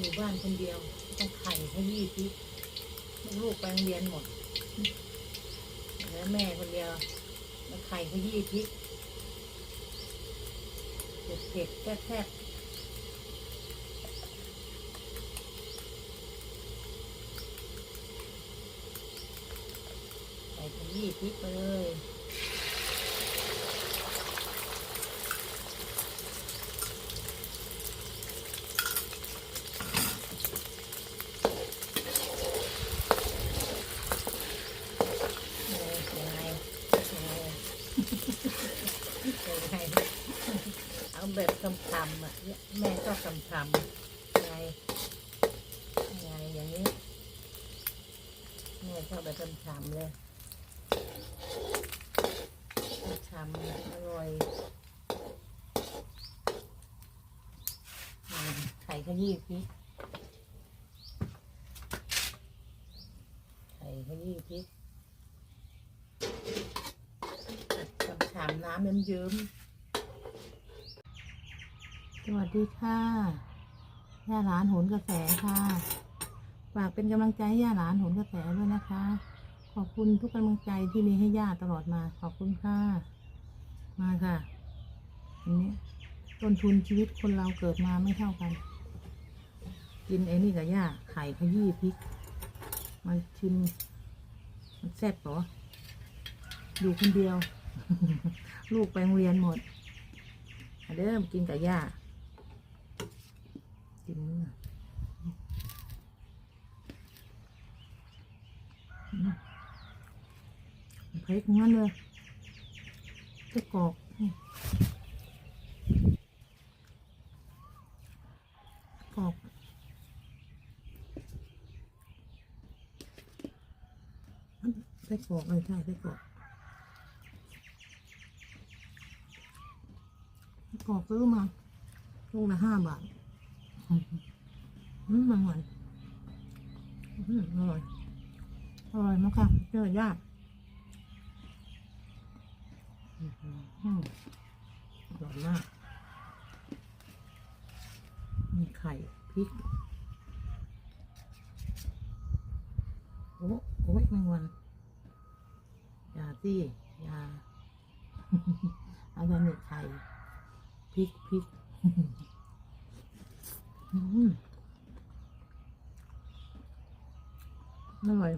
อยู่บ้านคนเดียวต้องไข่ขยี้พริกลูกไปโรงเรียนหมดแล้วแม่คนเดียวแล้วไข่ขยี้พริกเผ็ดเผ็ดๆแซ่บๆไข่ยี้พริกไปเลย เออยังไงยังไงยังไงเอาแบบคำคำๆอะเนี่ย แม่ก็คำคำไงไงอย่างนี้แม่ชอบแบบคำคำเลยคำคำอร่อยไข่ขยี้พริกไข่ขยี้พริกชำชำน้ำเยิ้มเยิ้มๆ สวัสดีค่ะย่าหลานโหนกระแสค่ะฝากเป็นกำลังใจให้ย่าหลานโหนกระแสด้วยนะคะ ขอบคุณทุกกำลังใจที่มีให้ย่าตลอดมา ขอบคุณค่ะ มาค่ะอันนี้ต้นทุนชีวิตคนเราเกิดมาไม่เท่ากัน กินไอ้นี่กับย่าไข่ขยี้พริกมาชิมมันแซ่บเหรออยู่คนเดียว ลูกไปโรงเรียนหมดเดิมกินกับย่า กินนะอืมเพกงั้นเลยจะกรอกกรอกไส้กรอกเลยใช่ไส้กรอกกรอกซื้อมาลูกละห้าบาท อืมมันหมือนอืมอร่อยอร่อยมากค่ะเจอยากอืมอร่อยมาก มีไข่พริกโอ้โอ้ยแมงวันอย่าสิอย่าเอาแต่เน็ตไข่พริกพริก อืมอร่อย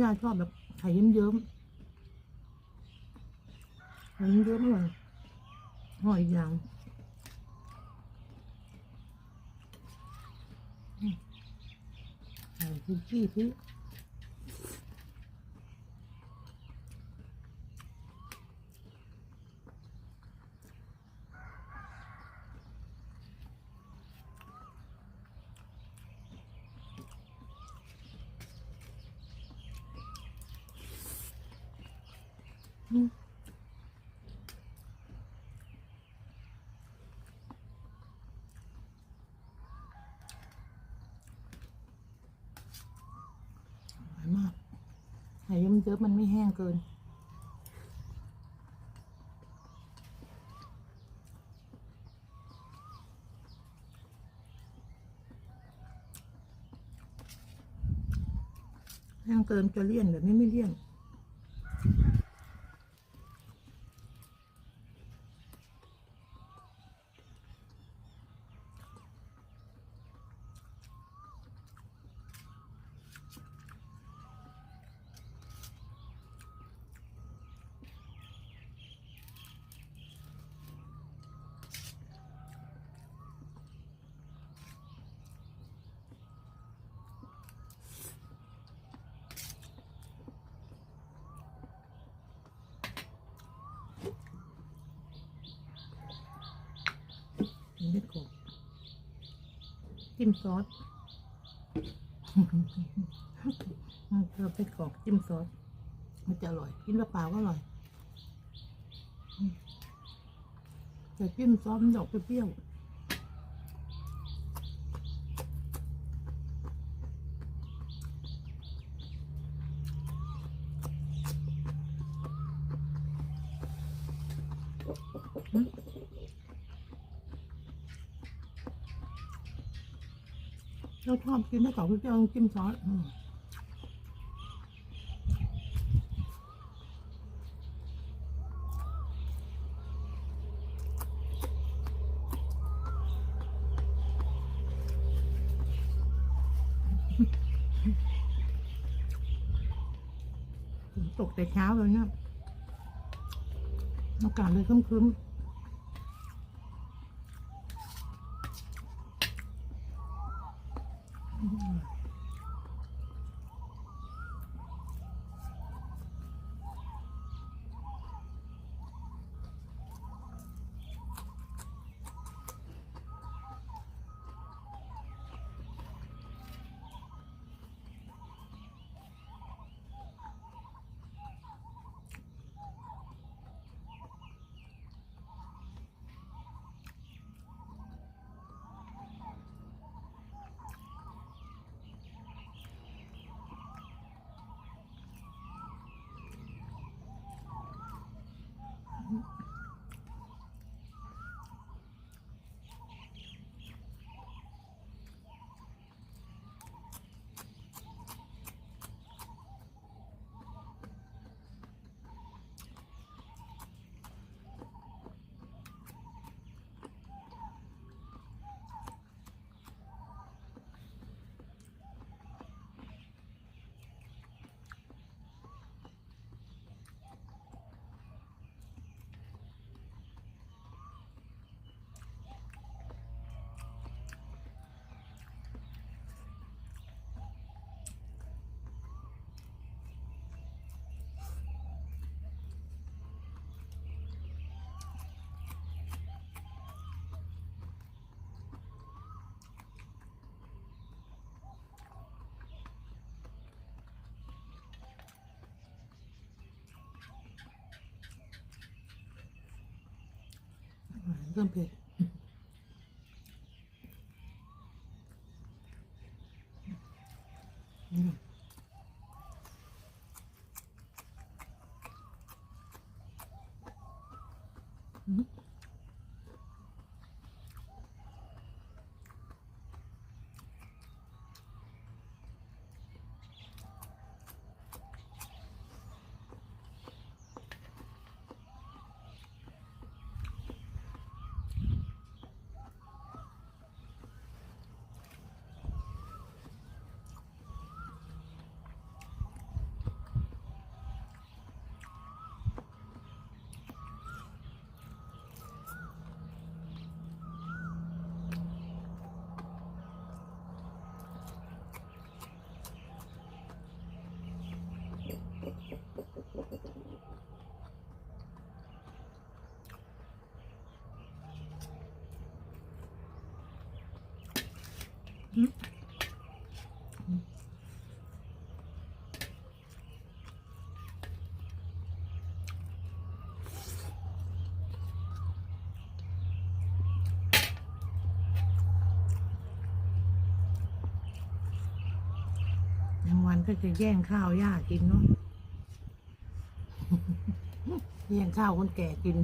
ย่าชอบแบบไข่เยิ้มๆไข่เยิ้มๆอร่อยหอยอย่างอืมไข่พริกพริกพริก อร่อยมากไข่เยิ้มๆมันไม่แห้งเกิน แห้งเกินจะเลี่ยนแบบนี้ไม่เลี่ยน จิ้มซอสเราไปกรอกจิ้มซอสมันจะอร่อย กินเปล่าก็อร่อย แต่จิ้มซอสมันดอกเปรี้ยวอืม เราชอบกินไม่ต่อพี่เจ้าจิ้มซอสอืมตกแต่เช้าเลยเนี่ยอากาศเลยครึ้มๆ เริ่ม ก็จะแย่งข้าวย่ากินเนาะแย่งข้าวคนแก่กิน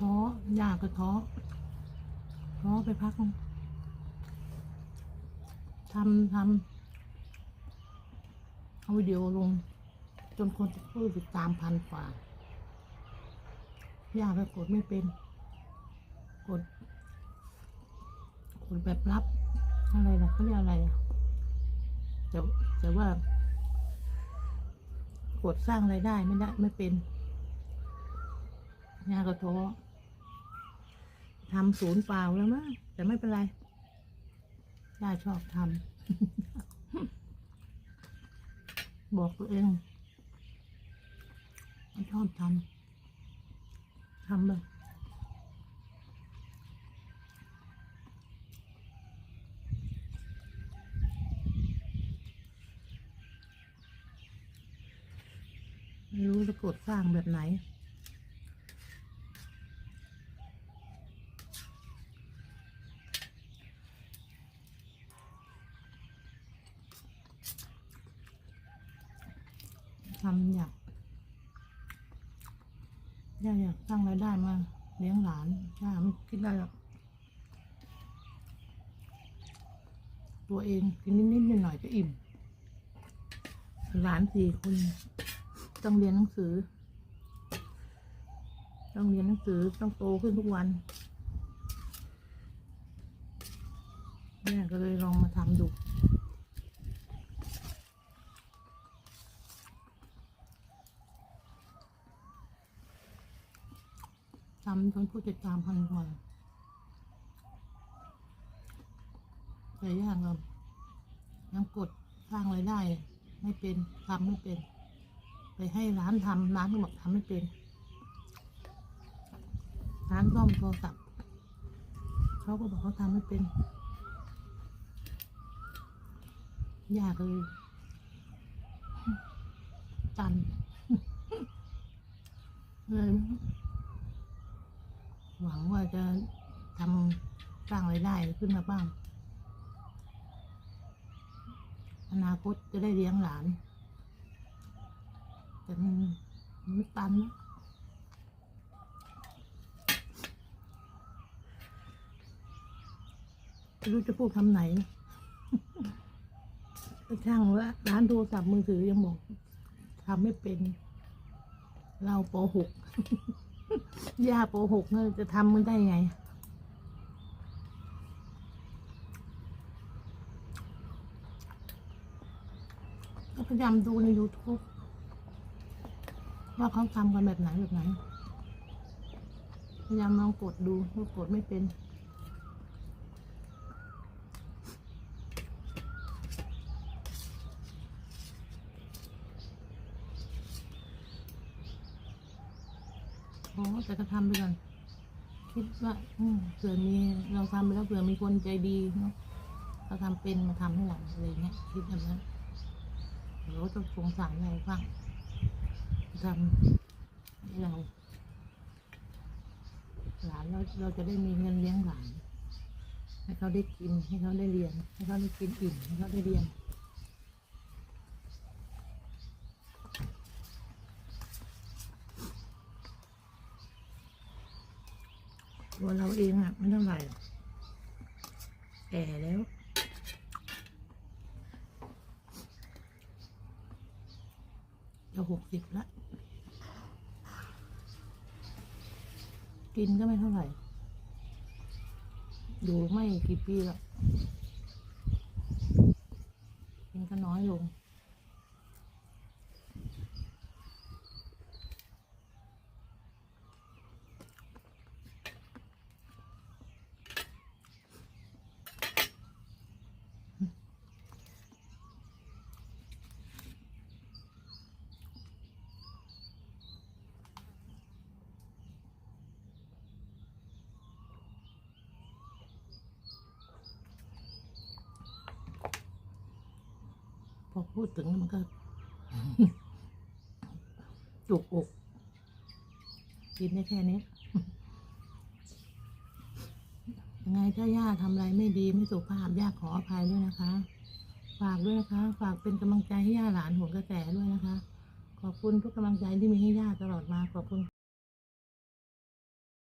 ท้อ ยากก็ท้อท้อไปพักนึงทำทำเอาวิดีโอลง จนคนผู้ติดตามพันกว่า ยากก็กดไม่เป็น กด กดแบบรับ อะไรล่ะเขาเรียกอะไรแต่แต่ว่ากดสร้างไรายได้ไม่ได้ไม่เป็นยากก็ท้อ ทำศูนย์เปล่าแล้วมั้งแต่ไม่เป็นไรย่าชอบทำ บอกตัวเองชอบทำทำเลยไม่รู้จะกดสร้างแบบไหน ทำอยากย่าอยากสร้างรายได้มาเลี้ยงหลานย่าไม่คิดได้หรอกตัวเองกินนิดๆหน่อยๆก็อิ่ม หลานสี่คนต้องเรียนหนังสือ ต้องเรียนหนังสือต้องโตขึ้นทุกวันแม่ก็เลยลองมาทำดูำจนผู้ติดตามพันกว่าแต่ยากเรายังกดสร้างรายได้ ไม่เป็นทำไม่เป็น ไปให้ร้านทำร้านก็บอกทำไม่เป็น ร้านซ่อมโทรศัพท์เขาก็บอกเขาทำไม่เป็น ยากเลยตันเลย หวังว่าจะทำสร้างรายได้ขึ้นมาบ้าง อนาคตจะได้เลี้ยงหลาน แต่มันมันไม่ตันนะไม่รู้จะพูดคำไหนช่างว่าร้านโทรศัพท์มือถือยังบอกทำไม่เป็น เราปหก ย่าปหกเนี่ยจะทำมันได้ไงก็พยายามดูใน YouTube ว่าเขาทำกันแบบไหนแบบไหน พยายามลองกดดูว่ากดไม่เป็น อ๋อแต่ ก็ทำไปก่อนคิดว่าเผื่อมีเราทำไปแล้วเผื่อมีคนใจดีเนาะเขาทำเป็นมาทำให้เราอะไรเงี้ยคิดแบบนั้นเดี๋ยวต้องสงสารเราบ้างทำให้เราหลานเราเราจะได้มีเงินเลี้ยงหลานให้เขาได้กินให้เขาได้เรียนให้เขาได้กินอิ่มให้เขาได้เรียน ตัวเราเองอะไม่เท่าไหร่แก่แล้วจะหกสิบละกินก็ไม่เท่าไหร่ อยู่ไม่กี่ปีล้วกินก็น้อยลง พพูดถึงมันก็จุกอกกินได้แค่นี้ยังไงถ้าย่าทำอะไรไม่ดีไม่สุภาพย่าขออภัยด้วยนะคะ ฝากด้วยนะคะ ฝากเป็นกำลังใจให้ย่าหลานหัวกระแสด้วยนะคะ ขอบคุณทุกกำลังใจที่มีให้ย่าตลอดมาขอบคุณ